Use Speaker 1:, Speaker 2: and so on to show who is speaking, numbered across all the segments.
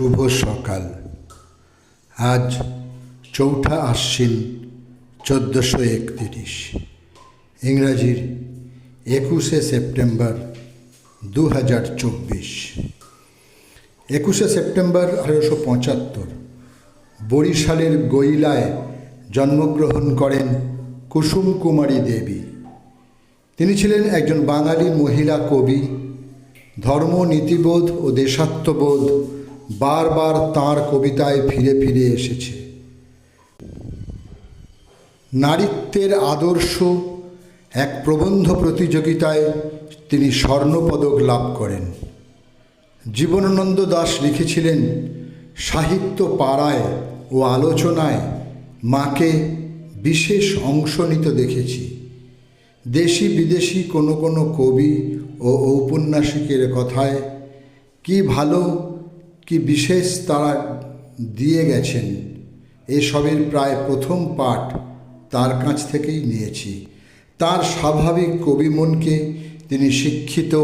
Speaker 1: শুভ সকাল। আজ চৌঠা আশ্বিন চোদ্দোশো একতিরিশ। ইংরাজির একুশে সেপ্টেম্বর দু হাজার চব্বিশ। একুশে সেপ্টেম্বর আঠেরোশো পঁচাত্তর। বরিশালের গৈলায় জন্মগ্রহণ করেন কুসুম কুমারী দেবী। তিনি ছিলেন একজন বাঙালি মহিলা কবি ধর্ম নীতিবোধ ও দেশাত্মবোধ বারবার তাঁর কবিতায় ফিরে ফিরে এসেছে। নারীত্বের আদর্শ এক প্রবন্ধ প্রতিযোগিতায় তিনি স্বর্ণপদক লাভ করেন। জীবনানন্দ দাস লিখেছিলেন, সাহিত্য পাড়ায় ও আলোচনায় মাকে বিশেষ অংশ নিতে দেখেছি। দেশি বিদেশি কোনো কোনো কবি ও ঔপন্যাসিকের কথায় কি ভালো কি বিশেষ তারা দিয়ে গেছেন? এসবের প্রায় প্রথম পাঠ তার কাছ থেকেই নিয়েছি। তার স্বাভাবিক কবিমনকে তিনি শিক্ষিত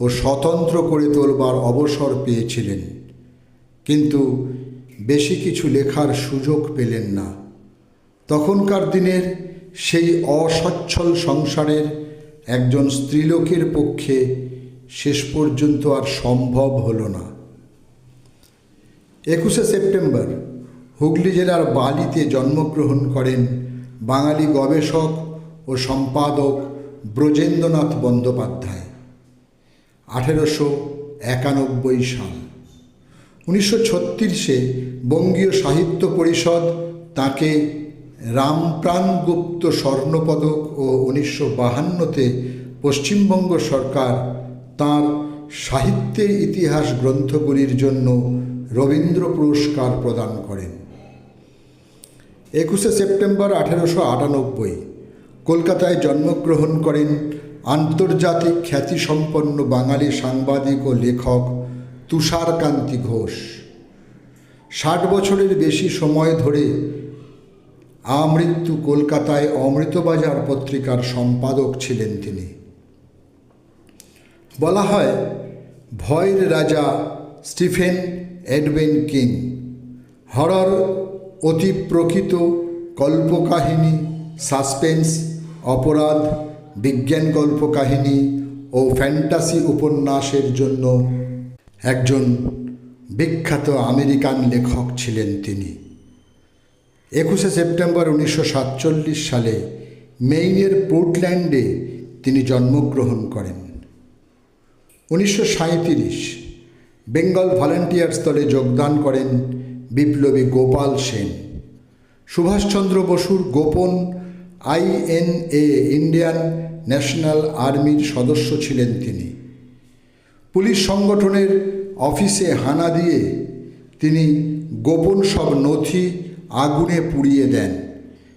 Speaker 1: ও স্বতন্ত্র করে তোলবার অবসর পেয়েছিলেন। কিন্তু বেশি কিছু লেখার সুযোগ পেলেন না। তখনকার দিনের সেই অসচ্ছল সংসারের একজন স্ত্রীলোকের পক্ষে শেষ পর্যন্ত আর সম্ভব হলো না। একুশে সেপ্টেম্বর হুগলি জেলার বালিতে জন্মগ্রহণ করেন বাঙালি গবেষক ও সম্পাদক ব্রজেন্দ্রনাথ বন্দ্যোপাধ্যায়, আঠেরোশো একানব্বই সাল। উনিশশো ছত্রিশে বঙ্গীয় সাহিত্য পরিষদ তাকে রামপ্রাণ গুপ্ত স্বর্ণপদক ও উনিশশো বাহান্নতে পশ্চিমবঙ্গ সরকার তাঁর সাহিত্যের ইতিহাস গ্রন্থগুলির জন্য রবীন্দ্র পুরস্কার প্রদান করেন। একুশে সেপ্টেম্বর আঠেরোশো আটানব্বই, কলকাতায় জন্মগ্রহণ করেন আন্তর্জাতিক খ্যাতিসম্পন্ন বাঙালি সাংবাদিক ও লেখক তুষারকান্তি ঘোষ। ষাট বছরের বেশি সময় ধরে আমৃত্যু কলকাতায় অমৃতবাজার পত্রিকার সম্পাদক ছিলেন তিনি। বলা হয়, ভয়ের রাজা স্টিফেন এডওয়েন কিং হরর অতি প্রকৃত কল্পকাহিনী সাসপেন্স অপরাধ, বিজ্ঞান কল্পকাহিনী ও ফ্যান্টাসি উপন্যাসের জন্য একজন বিখ্যাত আমেরিকান লেখক ছিলেন তিনি। একুশে সেপ্টেম্বর উনিশশো সাতচল্লিশ সালে মেইনের পোর্টল্যান্ডে তিনি জন্মগ্রহণ করেন। উনিশশো সাঁত্রিশ বেঙ্গল ভলেন্টিয়ার্স দলে যোগদান করেন বিপ্লবী গোপাল সেন। সুভাষচন্দ্র বসুর গোপন আইএনএ ইন্ডিয়ান ন্যাশনাল আর্মির সদস্য ছিলেন তিনি। পুলিশ সংগঠনের অফিসে হানা দিয়ে তিনি গোপন সব নথি আগুনে পুড়িয়ে দেন।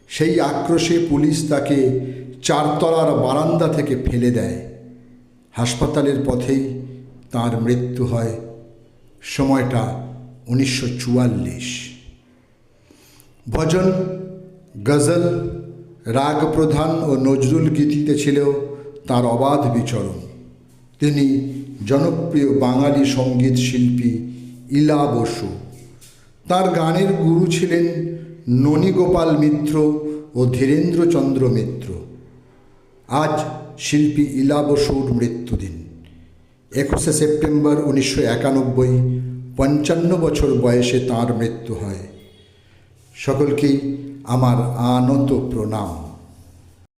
Speaker 1: সেই আক্রোশে পুলিশ তাকে চারতলার বারান্দা থেকে ফেলে দেয়। হাসপাতালের পথেই তার মৃত্যু হয় সময়টা উনিশশো চুয়াল্লিশ। ভজন, গজল রাগ প্রধান ও নজরুল গীতিতে ছিল তার অবাধ বিচরণ। তিনি জনপ্রিয় বাঙালি সংগীত শিল্পী ইলা বসু। তার গানের গুরু ছিলেন ননীগোপাল মিত্র ও ধীরেন্দ্রচন্দ্র মিত্র। আজ শিল্পী ইলা বসুর মৃত্যুদিন। একুশে সেপ্টেম্বর উনিশশো একানব্বই পঞ্চান্ন বছর বয়সে তাঁর মৃত্যু হয়। সকলকেই আমার আনত প্রণাম।